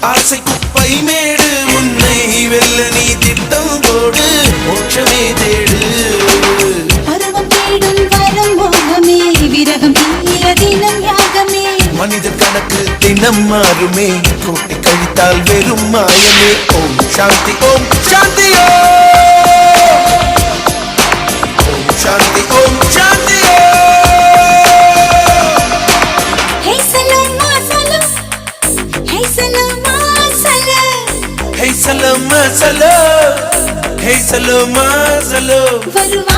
ஆசை குப்பை மேடு உன்னை வெல்ல நீ திட்டம் போடு மோட்சமே தேடு. பருவம் தேடல் வரும் மோகமே விரகம் தீர தினம் யாகமே. மனிதர் கணக்கு தினம் மாறுமே கூட்டி கழித்தால் வெறும் மாயமே. ஓம் சாந்தி ஓம் சாந்தி. Hey Saloma, Saloma, hey Saloma, Saloma.